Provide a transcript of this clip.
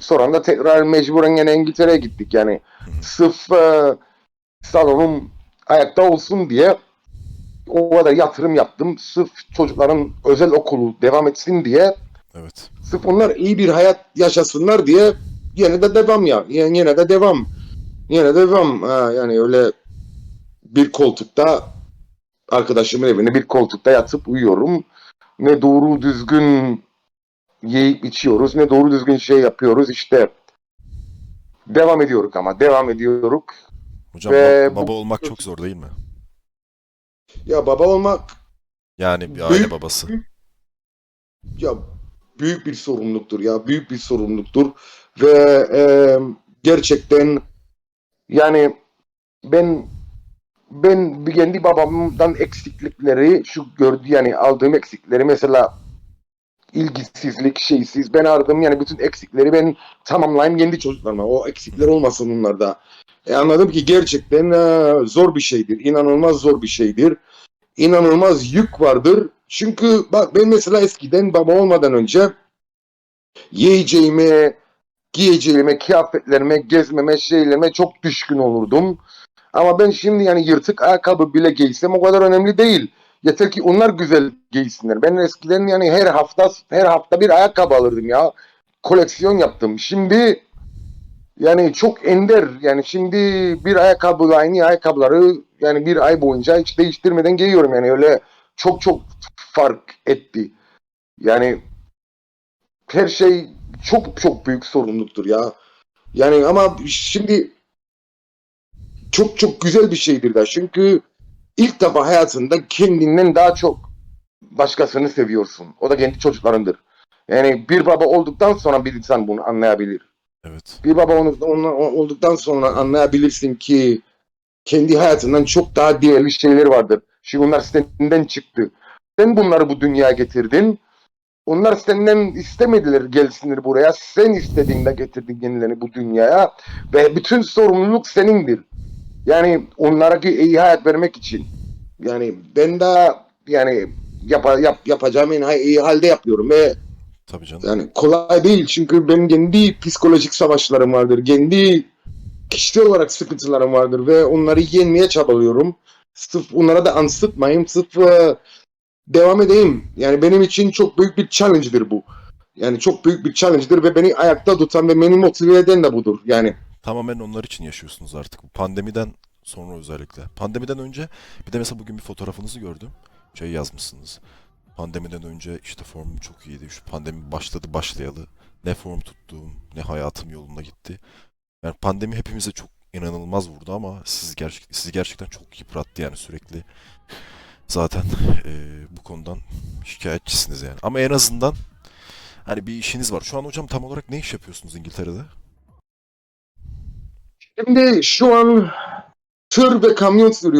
Sonra da tekrar mecburen yine İngiltere'ye gittik yani. Sırf e, salonum ayakta olsun diye o kadar yatırım yaptım. Sırf çocukların özel okulu devam etsin diye Evet. Sırf onlar iyi bir hayat yaşasınlar diye yine de devam ya. Yani yine de devam. Yine de devam. Ha, yani öyle bir koltukta arkadaşımın evinde bir koltukta yatıp uyuyorum. Ne doğru düzgün yiyip içiyoruz ne doğru düzgün şey yapıyoruz işte. Devam ediyoruz ama devam ediyoruz. Hocam Ve ba- bu- baba olmak çok zor değil mi? Ya baba olmak Yani bir aile Büyük- babası. ya büyük bir sorumluluktur ya büyük bir sorumluluktur ve e, gerçekten yani ben ben bir kendi babamdan eksiklikleri şu gördü yani aldığım eksikleri mesela ilgisizlik şeysiz ben aradım yani bütün eksikleri ben tamamlayayım kendi çocuklarıma o eksikler olmasın onlarda e, anladım ki gerçekten e, zor bir şeydir inanılmaz zor bir şeydir inanılmaz yük vardır. Çünkü bak ben mesela eskiden baba olmadan önce yiyeceğime, giyeceğime, kıyafetlerime, gezmeme, şeylerime çok düşkün olurdum. Ama ben şimdi yani yırtık ayakkabı bile giysem o kadar önemli değil. Yeter ki onlar güzel giysinler. Ben eskiden yani her hafta her hafta bir ayakkabı alırdım ya. Koleksiyon yaptım. Şimdi yani çok ender. Yani şimdi bir ayakkabı aynı ayakkabıları yani bir ay boyunca hiç değiştirmeden giyiyorum. Yani öyle çok çok fark etti. Yani her şey çok çok büyük sorumluluktur ya. Yani ama şimdi çok çok güzel bir şeydir de. Çünkü ilk defa hayatında kendinden daha çok başkasını seviyorsun. O da kendi çocuklarındır. Yani bir baba olduktan sonra bir insan bunu anlayabilir Evet. bir baba onu, onu- olduktan sonra anlayabilirsin ki kendi hayatından çok daha değerli şeyler vardır. Şimdi onlar senden çıktı. Sen bunları bu dünyaya getirdin. Onlar senden istemediler gelsinler buraya. Sen istediğinde getirdin kendilerini bu dünyaya. Ve bütün sorumluluk senindir. Yani onlara ki iyi hayat vermek için. Yani ben de yani yap, yap, yapacağım en iyi halde yapıyorum. Ve Tabii canım. yani kolay değil çünkü benim kendi psikolojik savaşlarım vardır. Kendi kişisel olarak sıkıntılarım vardır ve onları yenmeye çabalıyorum. Sırf onlara da ansıtmayayım. Sırf e, devam edeyim. Yani benim için çok büyük bir challenge'dır bu. Yani çok büyük bir challenge'dır ve beni ayakta tutan ve beni motive eden de budur. Yani Tamamen onlar için yaşıyorsunuz artık. Pandemiden sonra özellikle. Pandemiden önce bir de mesela bugün bir fotoğrafınızı gördüm. Şey yazmışsınız. Pandemiden önce işte formum çok iyiydi. Şu pandemi başladı başlayalı. Ne form tuttum, ne hayatım yolunda gitti. Yani pandemi hepimize çok inanılmaz vurdu ama siz gerçek, sizi gerçekten çok yıprattı yani sürekli. Zaten eee, bu konudan şikayetçisiniz yani. Ama en azından hani bir işiniz var. Şu an hocam tam olarak ne iş yapıyorsunuz İngiltere'de? Şimdi şu an tır ve kamyon sürüyorum.